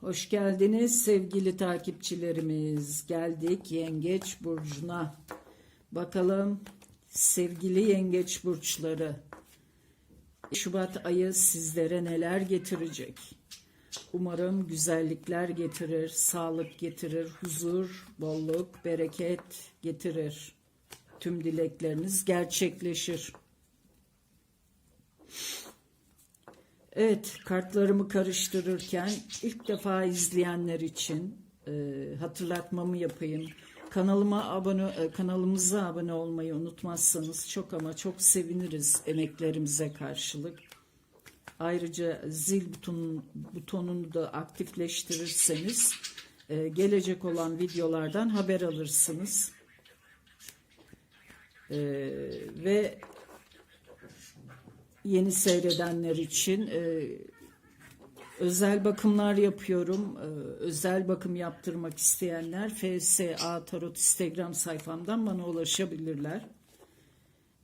Hoş geldiniz sevgili takipçilerimiz. Geldik Yengeç Burcu'na. Bakalım sevgili Yengeç Burçları. Şubat ayı sizlere neler getirecek? Umarım güzellikler getirir, sağlık getirir, huzur, bolluk, bereket getirir. Tüm dilekleriniz gerçekleşir. Evet, kartlarımı karıştırırken ilk defa izleyenler için e, hatırlatmamı yapayım. Kanalıma abone, e, kanalımıza abone olmayı unutmazsanız çok ama çok seviniriz emeklerimize karşılık. Ayrıca zil butonun, butonunu da aktifleştirirseniz e, gelecek olan videolardan haber alırsınız. E, ve yeni seyredenler için e, özel bakımlar yapıyorum. E, özel bakım yaptırmak isteyenler FSA Tarot Instagram sayfamdan bana ulaşabilirler.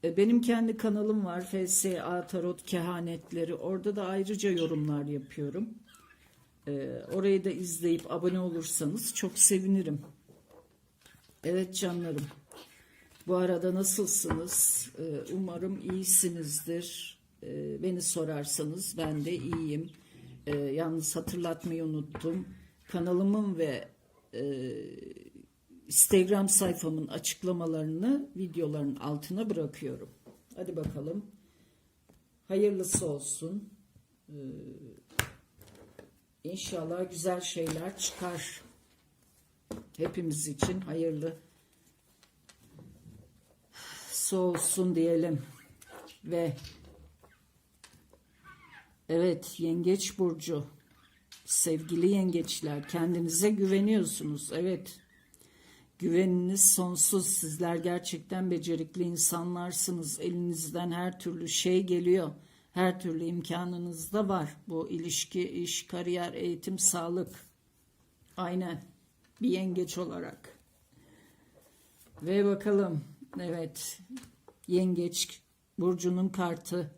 E, benim kendi kanalım var FSA Tarot Kehanetleri. Orada da ayrıca yorumlar yapıyorum. E, orayı da izleyip abone olursanız çok sevinirim. Evet canlarım. Bu arada nasılsınız? E, umarım iyisinizdir. E, beni sorarsanız ben de iyiyim. E, yalnız hatırlatmayı unuttum. Kanalımın ve e, Instagram sayfamın açıklamalarını videoların altına bırakıyorum. Hadi bakalım. Hayırlısı olsun. Ee, inşallah güzel şeyler çıkar. Hepimiz için hayırlı olsun diyelim. Ve evet yengeç burcu sevgili yengeçler kendinize güveniyorsunuz. Evet Güveniniz sonsuz. Sizler gerçekten becerikli insanlarsınız. Elinizden her türlü şey geliyor. Her türlü imkanınız da var. Bu ilişki, iş, kariyer, eğitim, sağlık. Aynen. Bir yengeç olarak. Ve bakalım. Evet. Yengeç burcunun kartı.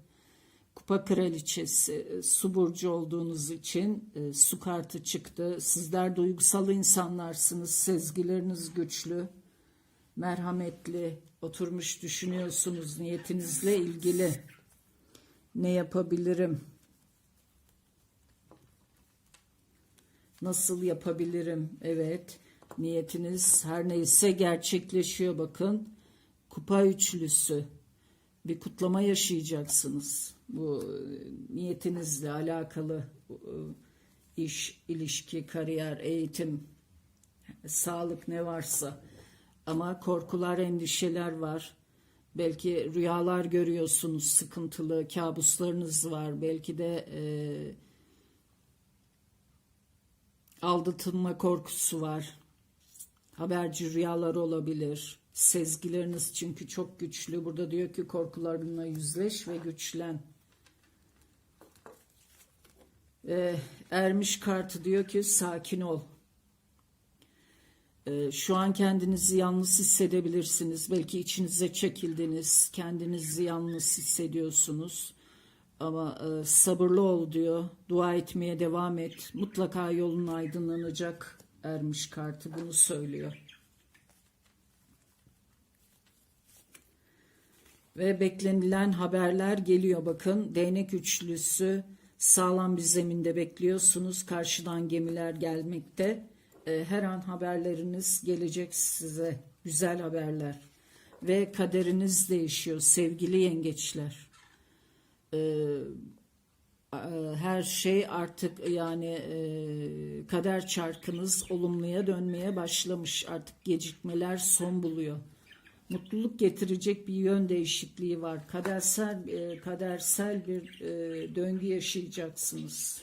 Kupa kraliçesi, su burcu olduğunuz için e, su kartı çıktı. Sizler duygusal insanlarsınız, sezgileriniz güçlü, merhametli, oturmuş düşünüyorsunuz niyetinizle ilgili. Ne yapabilirim? Nasıl yapabilirim? Evet, niyetiniz her neyse gerçekleşiyor bakın. Kupa üçlüsü bir kutlama yaşayacaksınız. Bu e, niyetinizle alakalı e, iş, ilişki, kariyer, eğitim, sağlık ne varsa. Ama korkular, endişeler var. Belki rüyalar görüyorsunuz, sıkıntılı kabuslarınız var. Belki de e, aldatılma korkusu var. Haberci rüyalar olabilir Sezgileriniz çünkü çok güçlü. Burada diyor ki korkularınla yüzleş ve güçlen. Ee, ermiş kartı diyor ki sakin ol. Ee, şu an kendinizi yalnız hissedebilirsiniz. Belki içinize çekildiniz. Kendinizi yalnız hissediyorsunuz. Ama e, sabırlı ol diyor. Dua etmeye devam et. Mutlaka yolun aydınlanacak. Ermiş kartı bunu söylüyor. Ve beklenilen haberler geliyor bakın. Değnek üçlüsü sağlam bir zeminde bekliyorsunuz. Karşıdan gemiler gelmekte. Ee, her an haberleriniz gelecek size. Güzel haberler. Ve kaderiniz değişiyor sevgili yengeçler. Ee, her şey artık yani e, kader çarkınız olumluya dönmeye başlamış. Artık gecikmeler son buluyor mutluluk getirecek bir yön değişikliği var. Kadersel e, kadersel bir e, döngü yaşayacaksınız.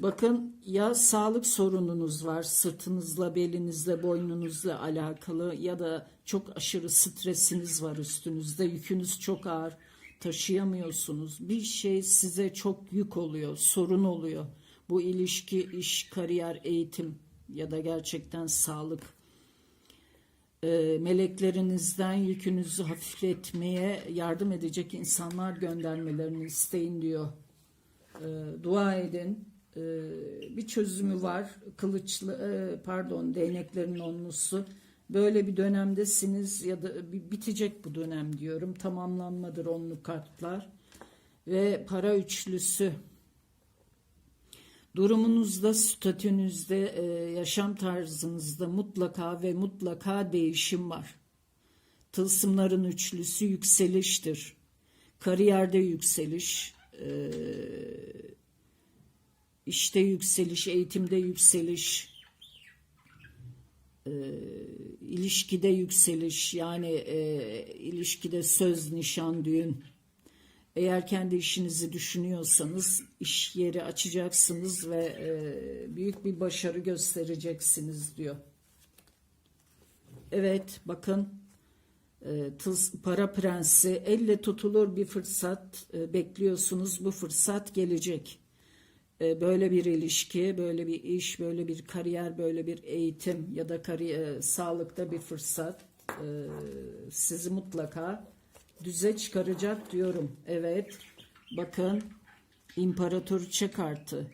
Bakın ya sağlık sorununuz var sırtınızla, belinizle, boynunuzla alakalı ya da çok aşırı stresiniz var üstünüzde. Yükünüz çok ağır, taşıyamıyorsunuz. Bir şey size çok yük oluyor, sorun oluyor. Bu ilişki, iş, kariyer, eğitim ya da gerçekten sağlık meleklerinizden yükünüzü hafifletmeye yardım edecek insanlar göndermelerini isteyin diyor. E, dua edin. E, bir çözümü var. Kılıçlı e, pardon değneklerin onlusu. Böyle bir dönemdesiniz ya da bi- bitecek bu dönem diyorum. Tamamlanmadır onlu kartlar. Ve para üçlüsü. Durumunuzda, statünüzde, e, yaşam tarzınızda mutlaka ve mutlaka değişim var. Tılsımların üçlüsü yükseliştir. Kariyerde yükseliş, e, işte yükseliş, eğitimde yükseliş, e, ilişkide yükseliş, yani ilişkide söz, nişan, düğün. Eğer kendi işinizi düşünüyorsanız iş yeri açacaksınız ve e, büyük bir başarı göstereceksiniz diyor. Evet bakın e, tız, para prensi elle tutulur bir fırsat e, bekliyorsunuz bu fırsat gelecek. E, böyle bir ilişki, böyle bir iş, böyle bir kariyer, böyle bir eğitim ya da kariyer, sağlıkta bir fırsat e, sizi mutlaka düze çıkaracak diyorum. Evet. Bakın imparatoriçe kartı.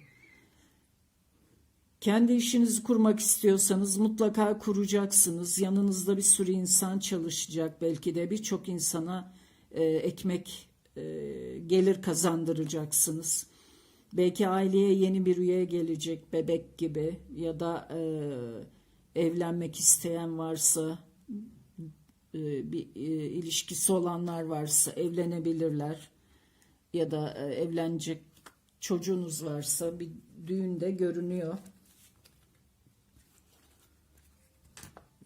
Kendi işinizi kurmak istiyorsanız mutlaka kuracaksınız. Yanınızda bir sürü insan çalışacak. Belki de birçok insana e, ekmek e, gelir kazandıracaksınız. Belki aileye yeni bir üye gelecek bebek gibi ya da e, evlenmek isteyen varsa e, bir e, ilişkisi olanlar varsa evlenebilirler ya da e, evlenecek çocuğunuz varsa bir düğünde görünüyor.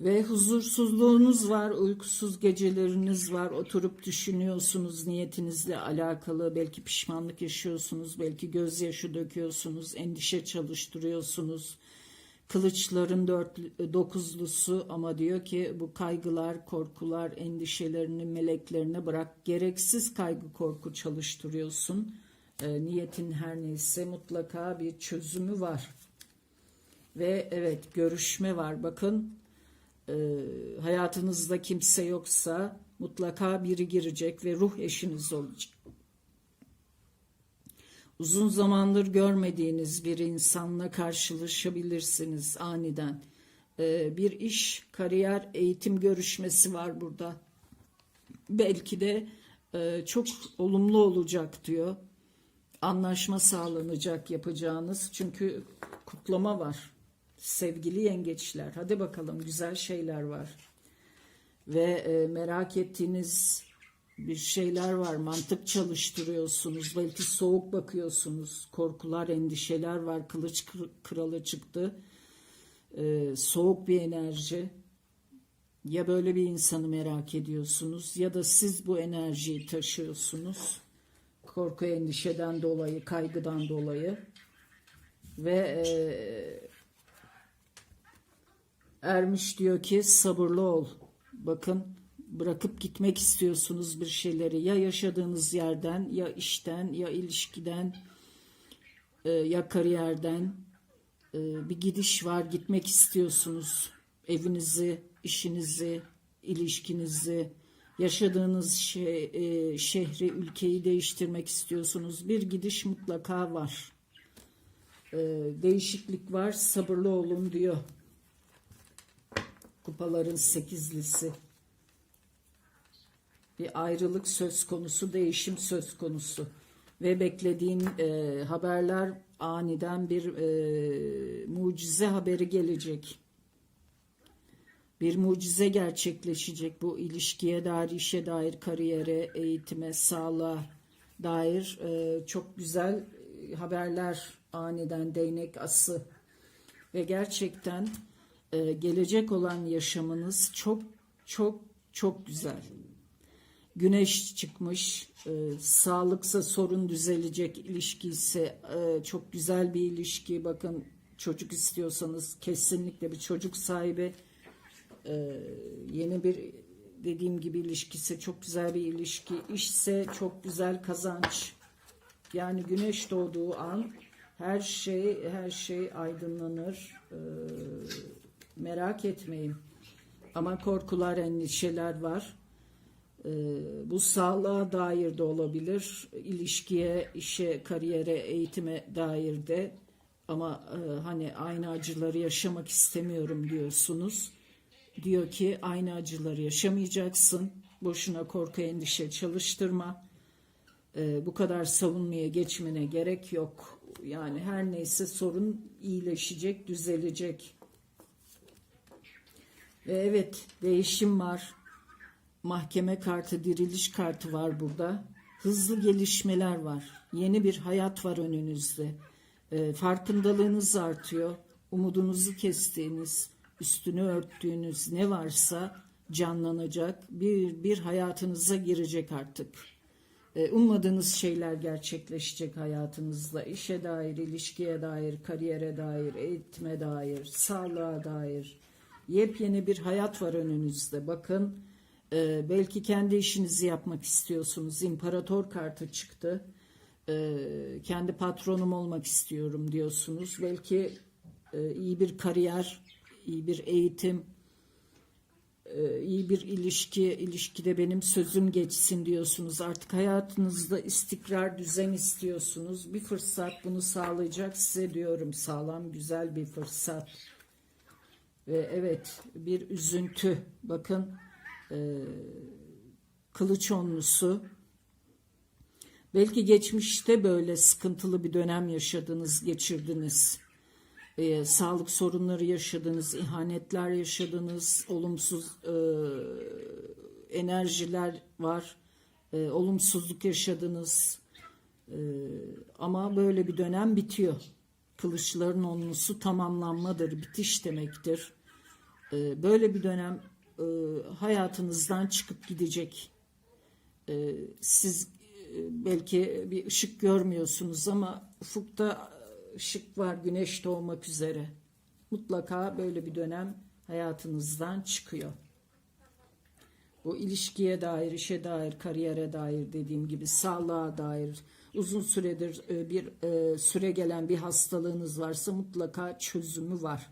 Ve huzursuzluğunuz var, uykusuz geceleriniz var, oturup düşünüyorsunuz niyetinizle alakalı, belki pişmanlık yaşıyorsunuz, belki gözyaşı döküyorsunuz, endişe çalıştırıyorsunuz. Kılıçların dört, dokuzlusu ama diyor ki bu kaygılar, korkular, endişelerini meleklerine bırak. Gereksiz kaygı, korku çalıştırıyorsun. E, niyetin her neyse mutlaka bir çözümü var. Ve evet görüşme var. Bakın e, hayatınızda kimse yoksa mutlaka biri girecek ve ruh eşiniz olacak. Uzun zamandır görmediğiniz bir insanla karşılaşabilirsiniz aniden. Ee, bir iş, kariyer, eğitim görüşmesi var burada. Belki de e, çok olumlu olacak diyor. Anlaşma sağlanacak yapacağınız. Çünkü kutlama var. Sevgili yengeçler. Hadi bakalım güzel şeyler var. Ve e, merak ettiğiniz bir şeyler var. Mantık çalıştırıyorsunuz. Belki soğuk bakıyorsunuz. Korkular, endişeler var. Kılıç kralı çıktı. Ee, soğuk bir enerji. Ya böyle bir insanı merak ediyorsunuz ya da siz bu enerjiyi taşıyorsunuz. Korku, endişeden dolayı, kaygıdan dolayı. Ve e, Ermiş diyor ki sabırlı ol. Bakın bırakıp gitmek istiyorsunuz bir şeyleri. Ya yaşadığınız yerden ya işten ya ilişkiden e, ya kariyerden e, bir gidiş var gitmek istiyorsunuz. Evinizi işinizi ilişkinizi yaşadığınız şey, e, şehri ülkeyi değiştirmek istiyorsunuz. Bir gidiş mutlaka var. Değişiklik var sabırlı olun diyor kupaların sekizlisi bir ayrılık söz konusu, değişim söz konusu ve beklediğin e, haberler aniden bir e, mucize haberi gelecek. Bir mucize gerçekleşecek bu ilişkiye dair, işe dair, kariyere, eğitime, sağlığa dair e, çok güzel haberler aniden değnek ası ve gerçekten e, gelecek olan yaşamınız çok çok çok güzel. Güneş çıkmış, e, sağlıksa sorun düzelecek, ilişki ise e, çok güzel bir ilişki. Bakın çocuk istiyorsanız kesinlikle bir çocuk sahibi e, yeni bir dediğim gibi ilişkisi çok güzel bir ilişki. İşse çok güzel kazanç. Yani güneş doğduğu an her şey her şey aydınlanır. E, merak etmeyin. Ama korkular, endişeler var. Ee, bu sağlığa dair de olabilir, ilişkiye, işe, kariyere, eğitime dair de ama e, hani aynı acıları yaşamak istemiyorum diyorsunuz. Diyor ki aynı acıları yaşamayacaksın. Boşuna korku endişe çalıştırma. Ee, bu kadar savunmaya geçmene gerek yok. Yani her neyse sorun iyileşecek, düzelecek. Ve evet değişim var. Mahkeme kartı, diriliş kartı var burada. Hızlı gelişmeler var. Yeni bir hayat var önünüzde. Ee, farkındalığınız artıyor. Umudunuzu kestiğiniz, üstünü örttüğünüz ne varsa canlanacak. Bir, bir hayatınıza girecek artık. Ee, ummadığınız şeyler gerçekleşecek hayatınızda. İşe dair, ilişkiye dair, kariyere dair, eğitime dair, sağlığa dair. Yepyeni bir hayat var önünüzde. Bakın e, belki kendi işinizi yapmak istiyorsunuz. İmparator kartı çıktı. E, kendi patronum olmak istiyorum diyorsunuz. Belki e, iyi bir kariyer, iyi bir eğitim, e, iyi bir ilişki, ilişkide benim sözüm geçsin diyorsunuz. Artık hayatınızda istikrar, düzen istiyorsunuz. Bir fırsat bunu sağlayacak size diyorum. Sağlam, güzel bir fırsat. Ve evet bir üzüntü. Bakın e, kılıç onlusu. Belki geçmişte böyle sıkıntılı bir dönem yaşadınız, geçirdiniz. E, sağlık sorunları yaşadınız, ihanetler yaşadınız, olumsuz e, enerjiler var, e, olumsuzluk yaşadınız. E, ama böyle bir dönem bitiyor. Kılıçların onlusu tamamlanmadır, bitiş demektir. E, böyle bir dönem e, hayatınızdan çıkıp gidecek. E, siz e, belki bir ışık görmüyorsunuz ama ufukta ışık var güneş doğmak üzere. Mutlaka böyle bir dönem hayatınızdan çıkıyor. Bu ilişkiye dair, işe dair, kariyere dair dediğim gibi sağlığa dair uzun süredir e, bir e, süre gelen bir hastalığınız varsa mutlaka çözümü var.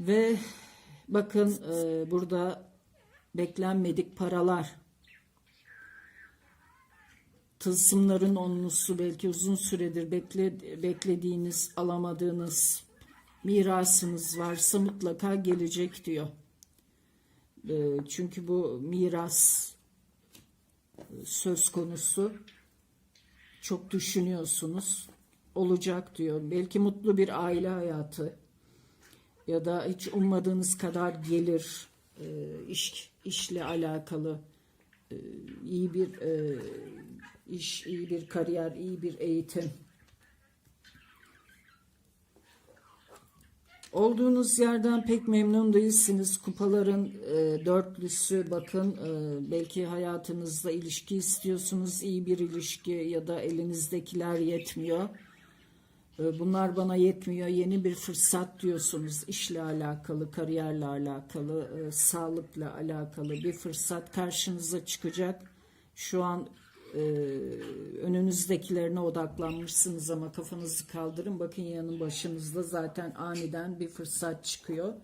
Ve bakın e, burada beklenmedik paralar tılsımların onlusu belki uzun süredir bekle, beklediğiniz, alamadığınız mirasınız varsa mutlaka gelecek diyor. E, çünkü bu miras e, söz konusu. Çok düşünüyorsunuz. Olacak diyor. Belki mutlu bir aile hayatı ya da hiç ummadığınız kadar gelir, e, iş işle alakalı e, iyi bir e, iş, iyi bir kariyer, iyi bir eğitim. Olduğunuz yerden pek memnun değilsiniz. Kupaların e, dörtlüsü bakın e, belki hayatınızda ilişki istiyorsunuz. iyi bir ilişki ya da elinizdekiler yetmiyor. E, bunlar bana yetmiyor. Yeni bir fırsat diyorsunuz. İşle alakalı, kariyerle alakalı, e, sağlıkla alakalı bir fırsat karşınıza çıkacak. Şu an e, önünüzdekilerine odaklanmışsınız ama kafanızı kaldırın. Bakın yanın başınızda zaten aniden bir fırsat çıkıyor.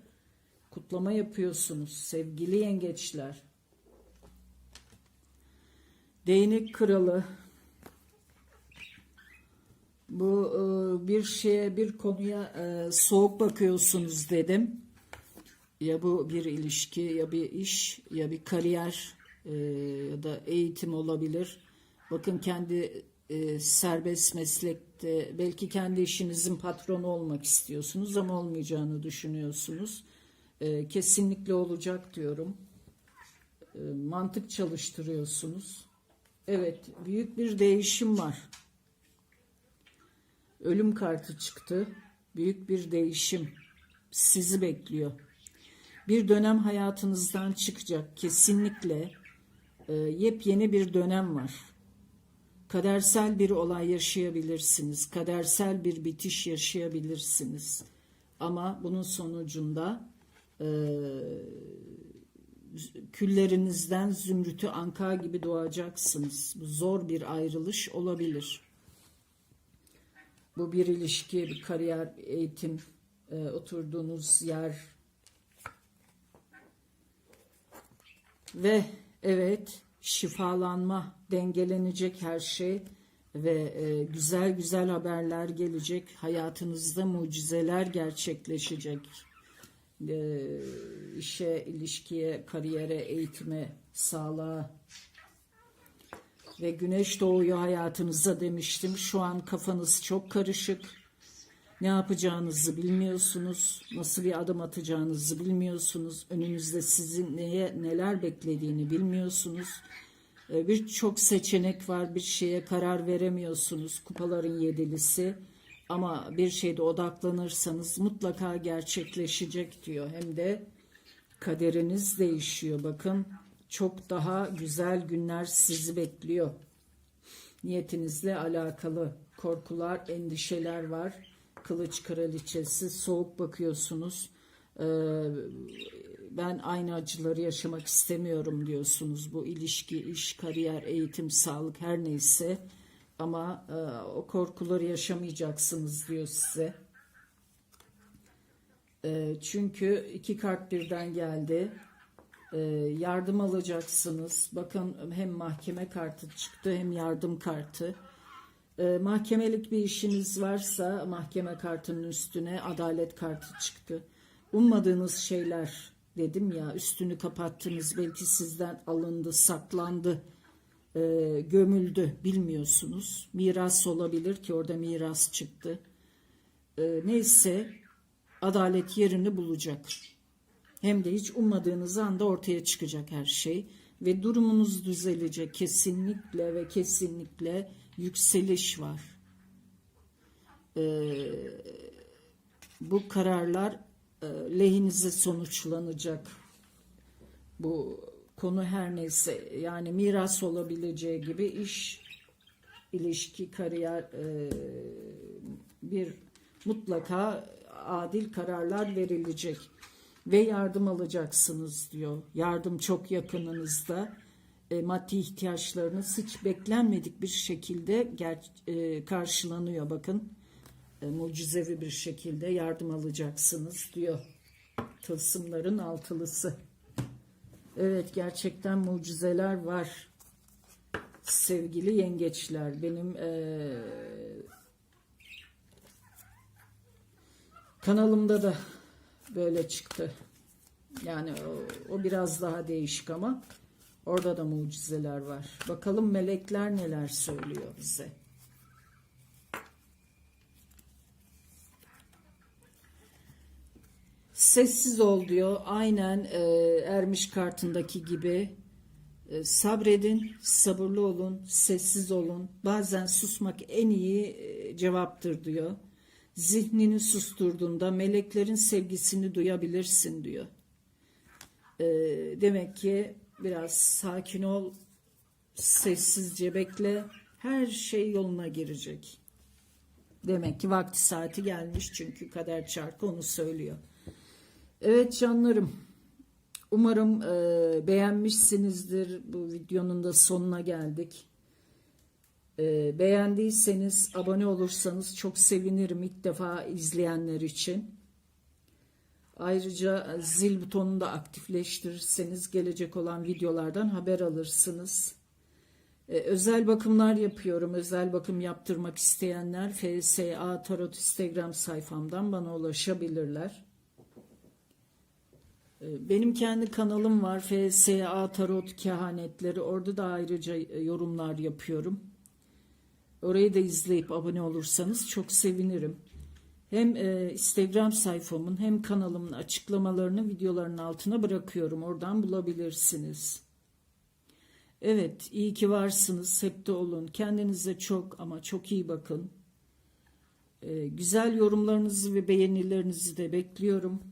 Kutlama yapıyorsunuz sevgili yengeçler. Değnek kralı. Bu e, bir şeye bir konuya e, soğuk bakıyorsunuz dedim. Ya bu bir ilişki ya bir iş ya bir kariyer e, ya da eğitim olabilir Bakın kendi serbest meslekte belki kendi işinizin patronu olmak istiyorsunuz ama olmayacağını düşünüyorsunuz. Kesinlikle olacak diyorum. Mantık çalıştırıyorsunuz. Evet, büyük bir değişim var. Ölüm kartı çıktı. Büyük bir değişim sizi bekliyor. Bir dönem hayatınızdan çıkacak kesinlikle. E, yepyeni bir dönem var Kadersel bir olay yaşayabilirsiniz. Kadersel bir bitiş yaşayabilirsiniz. Ama bunun sonucunda e, küllerinizden zümrütü anka gibi doğacaksınız. Bu zor bir ayrılış olabilir. Bu bir ilişki, bir kariyer, eğitim, e, oturduğunuz yer ve Evet, şifalanma, dengelenecek her şey ve e, güzel güzel haberler gelecek. Hayatınızda mucizeler gerçekleşecek. E, işe, ilişkiye, kariyere, eğitime, sağlığa ve güneş doğuyor hayatınıza demiştim. Şu an kafanız çok karışık. Ne yapacağınızı bilmiyorsunuz. Nasıl bir adım atacağınızı bilmiyorsunuz. Önünüzde sizin neye neler beklediğini bilmiyorsunuz. Ee, Birçok seçenek var. Bir şeye karar veremiyorsunuz. Kupaların yedilisi. Ama bir şeyde odaklanırsanız mutlaka gerçekleşecek diyor. Hem de kaderiniz değişiyor. Bakın çok daha güzel günler sizi bekliyor. Niyetinizle alakalı korkular, endişeler var. Kılıç kraliçesi, soğuk bakıyorsunuz. Ee, ben aynı acıları yaşamak istemiyorum diyorsunuz. Bu ilişki, iş, kariyer, eğitim, sağlık her neyse. Ama e, o korkuları yaşamayacaksınız diyor size. E, çünkü iki kart birden geldi. E, yardım alacaksınız. Bakın hem mahkeme kartı çıktı hem yardım kartı. E, mahkemelik bir işiniz varsa mahkeme kartının üstüne adalet kartı çıktı. Ummadığınız şeyler dedim ya üstünü kapattınız belki sizden alındı saklandı e, gömüldü bilmiyorsunuz. Miras olabilir ki orada miras çıktı. Neyse adalet yerini bulacak. Hem de hiç ummadığınız anda ortaya çıkacak her şey ve durumunuz düzelecek. Kesinlikle ve kesinlikle yükseliş var. E, bu kararlar e, lehinize sonuçlanacak. Bu konu her neyse yani miras olabileceği gibi iş, ilişki, kariyer e, bir mutlaka adil kararlar verilecek ve yardım alacaksınız diyor. Yardım çok yakınınızda. E, maddi ihtiyaçlarınız hiç beklenmedik bir şekilde ger- e, karşılanıyor. Bakın e, mucizevi bir şekilde yardım alacaksınız diyor. Tılsımların altılısı. Evet gerçekten mucizeler var. Sevgili yengeçler benim eee, kanalımda da böyle çıktı. Yani o, o biraz daha değişik ama orada da mucizeler var. Bakalım melekler neler söylüyor bize. Sessiz ol diyor. Aynen e, Ermiş kartındaki gibi. E, sabredin, sabırlı olun, sessiz olun. Bazen susmak en iyi e, cevaptır diyor. Zihnini susturduğunda meleklerin sevgisini duyabilirsin diyor. E, demek ki biraz sakin ol, sessizce bekle. Her şey yoluna girecek. Demek ki vakti saati gelmiş çünkü kader çarkı onu söylüyor. Evet canlarım. Umarım e, beğenmişsinizdir. Bu videonun da sonuna geldik. E, beğendiyseniz abone olursanız çok sevinirim ilk defa izleyenler için. Ayrıca zil butonunu da aktifleştirirseniz gelecek olan videolardan haber alırsınız. E, özel bakımlar yapıyorum. Özel bakım yaptırmak isteyenler FSA Tarot Instagram sayfamdan bana ulaşabilirler. E, Benim kendi kanalım var FSA Tarot Kehanetleri. Orada da ayrıca e, yorumlar yapıyorum. Orayı da izleyip abone olursanız çok sevinirim. Hem e, Instagram sayfamın hem kanalımın açıklamalarını videoların altına bırakıyorum. Oradan bulabilirsiniz. Evet, iyi ki varsınız. Hep de olun. Kendinize çok ama çok iyi bakın. E, güzel yorumlarınızı ve beğenilerinizi de bekliyorum.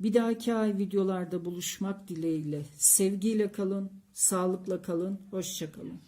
Bir dahaki ay videolarda buluşmak dileğiyle. Sevgiyle kalın, sağlıkla kalın, hoşça kalın.